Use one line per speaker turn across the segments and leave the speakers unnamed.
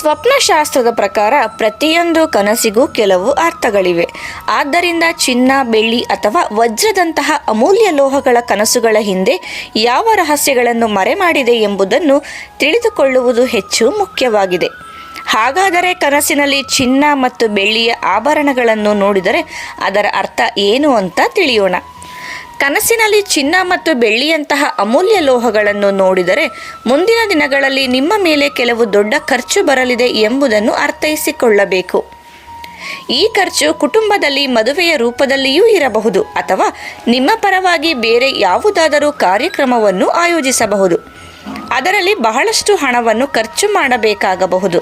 ಸ್ವಪ್ನಶಾಸ್ತ್ರದ ಪ್ರಕಾರ ಪ್ರತಿಯೊಂದು ಕನಸಿಗೂ ಕೆಲವು ಅರ್ಥಗಳಿವೆ. ಆದ್ದರಿಂದ ಚಿನ್ನ, ಬೆಳ್ಳಿ ಅಥವಾ ವಜ್ರದಂತಹ ಅಮೂಲ್ಯ ಲೋಹಗಳ ಕನಸುಗಳ ಹಿಂದೆ ಯಾವ ರಹಸ್ಯಗಳನ್ನು ಮರೆಮಾಡಿದೆ ಎಂಬುದನ್ನು ತಿಳಿದುಕೊಳ್ಳುವುದು ಹೆಚ್ಚು ಮುಖ್ಯವಾಗಿದೆ. ಹಾಗಾದರೆ ಕನಸಿನಲ್ಲಿ ಚಿನ್ನ ಮತ್ತು ಬೆಳ್ಳಿಯ ಆಭರಣಗಳನ್ನು ನೋಡಿದರೆ ಅದರ ಅರ್ಥ ಏನು ಅಂತ ತಿಳಿಯೋಣ. ಕನಸಿನಲ್ಲಿ ಚಿನ್ನ ಮತ್ತು ಬೆಳ್ಳಿಯಂತಹ ಅಮೂಲ್ಯ ಲೋಹಗಳನ್ನು ನೋಡಿದರೆ ಮುಂದಿನ ದಿನಗಳಲ್ಲಿ ನಿಮ್ಮ ಮೇಲೆ ಕೆಲವು ದೊಡ್ಡ ಖರ್ಚು ಬರಲಿದೆ ಎಂಬುದನ್ನು ಅರ್ಥೈಸಿಕೊಳ್ಳಬೇಕು. ಈ ಖರ್ಚು ಕುಟುಂಬದಲ್ಲಿ ಮದುವೆಯ ರೂಪದಲ್ಲಿಯೂ ಇರಬಹುದು ಅಥವಾ ನಿಮ್ಮ ಪರವಾಗಿ ಬೇರೆ ಯಾವುದಾದರೂ ಕಾರ್ಯಕ್ರಮವನ್ನು ಆಯೋಜಿಸಬಹುದು. ಅದರಲ್ಲಿ ಬಹಳಷ್ಟು ಹಣವನ್ನು ಖರ್ಚು ಮಾಡಬೇಕಾಗಬಹುದು.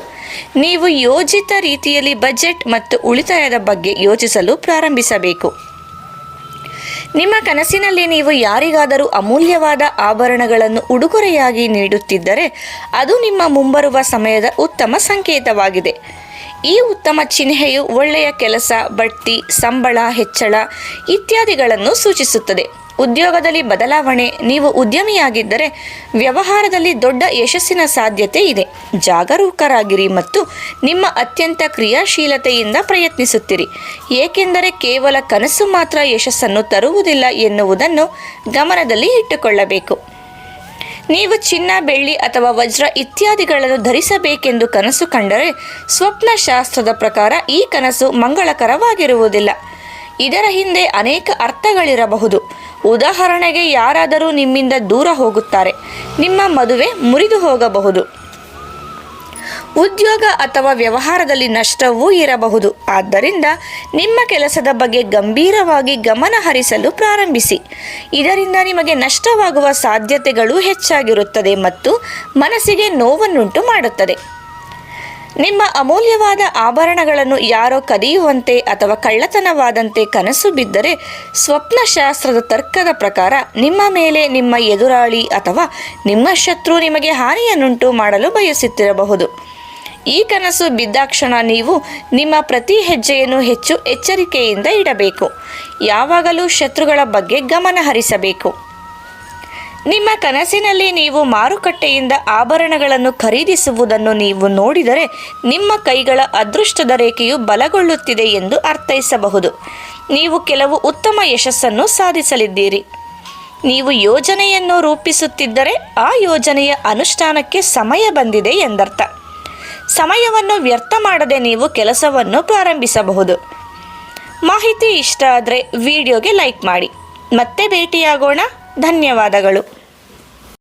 ನೀವು ಯೋಜಿತ ರೀತಿಯಲ್ಲಿ ಬಜೆಟ್ ಮತ್ತು ಉಳಿತಾಯದ ಬಗ್ಗೆ ಯೋಚಿಸಲು ಪ್ರಾರಂಭಿಸಬೇಕು. ನಿಮ್ಮ ಕನಸಿನಲ್ಲಿ ನೀವು ಯಾರಿಗಾದರೂ ಅಮೂಲ್ಯವಾದ ಆಭರಣಗಳನ್ನು ಉಡುಗೊರೆಯಾಗಿ ನೀಡುತ್ತಿದ್ದರೆ ಅದು ನಿಮ್ಮ ಮುಂಬರುವ ಸಮಯದ ಉತ್ತಮ ಸಂಕೇತವಾಗಿದೆ. ಈ ಉತ್ತಮ ಚಿಹ್ನೆಯು ಒಳ್ಳೆಯ ಕೆಲಸ, ಬಡ್ತಿ, ಸಂಬಳ, ಹೆಚ್ಚಳ ಇತ್ಯಾದಿಗಳನ್ನು ಸೂಚಿಸುತ್ತದೆ. ಉದ್ಯೋಗದಲ್ಲಿ ಬದಲಾವಣೆ, ನೀವು ಉದ್ಯಮಿಯಾಗಿದ್ದರೆ ವ್ಯವಹಾರದಲ್ಲಿ ದೊಡ್ಡ ಯಶಸ್ಸಿನ ಸಾಧ್ಯತೆ ಇದೆ. ಜಾಗರೂಕರಾಗಿರಿ ಮತ್ತು ನಿಮ್ಮ ಅತ್ಯಂತ ಕ್ರಿಯಾಶೀಲತೆಯಿಂದ ಪ್ರಯತ್ನಿಸುತ್ತಿರಿ. ಏಕೆಂದರೆ ಕೇವಲ ಕನಸು ಮಾತ್ರ ಯಶಸ್ಸನ್ನು ತರುವುದಿಲ್ಲ ಎನ್ನುವುದನ್ನು ಗಮನದಲ್ಲಿ ಇಟ್ಟುಕೊಳ್ಳಬೇಕು. ನೀವು ಚಿನ್ನ, ಬೆಳ್ಳಿ ಅಥವಾ ವಜ್ರ ಇತ್ಯಾದಿಗಳನ್ನು ಧರಿಸಬೇಕೆಂದು ಕನಸು ಕಂಡರೆ ಸ್ವಪ್ನಶಾಸ್ತ್ರದ ಪ್ರಕಾರ ಈ ಕನಸು ಮಂಗಳಕರವಾಗಿರುವುದಿಲ್ಲ. ಇದರ ಹಿಂದೆ ಅನೇಕ ಅರ್ಥಗಳಿರಬಹುದು. ಉದಾಹರಣೆಗೆ ಯಾರಾದರೂ ನಿಮ್ಮಿಂದ ದೂರ ಹೋಗುತ್ತಾರೆ, ನಿಮ್ಮ ಮದುವೆ ಮುರಿದು ಹೋಗಬಹುದು. ಉದ್ಯೋಗ ಅಥವಾ ವ್ಯವಹಾರದಲ್ಲಿ ನಷ್ಟವೂ ಇರಬಹುದು. ಆದ್ದರಿಂದ ನಿಮ್ಮ ಕೆಲಸದ ಬಗ್ಗೆ ಗಂಭೀರವಾಗಿ ಗಮನ ಹರಿಸಲು ಪ್ರಾರಂಭಿಸಿ. ಇದರಿಂದ ನಿಮಗೆ ನಷ್ಟವಾಗುವ ಸಾಧ್ಯತೆಗಳು ಹೆಚ್ಚಾಗಿರುತ್ತದೆ ಮತ್ತು ಮನಸ್ಸಿಗೆ ನೋವನ್ನುಂಟು ಮಾಡುತ್ತದೆ. ನಿಮ್ಮ ಅಮೂಲ್ಯವಾದ ಆಭರಣಗಳನ್ನು ಯಾರೋ ಕದಿಯುವಂತೆ ಅಥವಾ ಕಳ್ಳತನವಾದಂತೆ ಕನಸು ಬಿದ್ದರೆ ಸ್ವಪ್ನಶಾಸ್ತ್ರದ ತರ್ಕದ ಪ್ರಕಾರ ನಿಮ್ಮ ಮೇಲೆ ನಿಮ್ಮ ಎದುರಾಳಿ ಅಥವಾ ನಿಮ್ಮ ಶತ್ರು ನಿಮಗೆ ಹಾನಿಯನ್ನುಂಟು ಮಾಡಲು ಬಯಸುತ್ತಿರಬಹುದು. ಈ ಕನಸು ಬಿದ್ದಾಕ್ಷಣ ನೀವು ನಿಮ್ಮ ಪ್ರತಿ ಹೆಜ್ಜೆಯನ್ನು ಹೆಚ್ಚು ಎಚ್ಚರಿಕೆಯಿಂದ ಇಡಬೇಕು. ಯಾವಾಗಲೂ ಶತ್ರುಗಳ ಬಗ್ಗೆ ಗಮನ ಹರಿಸಬೇಕು ನಿಮ್ಮ ಕನಸಿನಲ್ಲಿ ನೀವು ಮಾರುಕಟ್ಟೆಯಿಂದ ಆಭರಣಗಳನ್ನು ಖರೀದಿಸುವುದನ್ನು ನೀವು ನೋಡಿದರೆ ನಿಮ್ಮ ಕೈಗಳ ಅದೃಷ್ಟದ ರೇಖೆಯು ಬಲಗೊಳ್ಳುತ್ತಿದೆ ಎಂದು ಅರ್ಥೈಸಬಹುದು. ನೀವು ಕೆಲವು ಉತ್ತಮ ಯಶಸ್ಸನ್ನು ಸಾಧಿಸಲಿದ್ದೀರಿ. ನೀವು ಯೋಜನೆಯನ್ನು ರೂಪಿಸುತ್ತಿದ್ದರೆ ಆ ಯೋಜನೆಯ ಅನುಷ್ಠಾನಕ್ಕೆ ಸಮಯ ಬಂದಿದೆ ಎಂದರ್ಥ. ಸಮಯವನ್ನು ವ್ಯರ್ಥ ಮಾಡದೆ ನೀವು ಕೆಲಸವನ್ನು ಪ್ರಾರಂಭಿಸಬಹುದು. ಮಾಹಿತಿ ಇಷ್ಟ ಆದರೆ ವಿಡಿಯೋಗೆ ಲೈಕ್ ಮಾಡಿ. ಮತ್ತೆ ಭೇಟಿಯಾಗೋಣ. ಧನ್ಯವಾದಗಳು.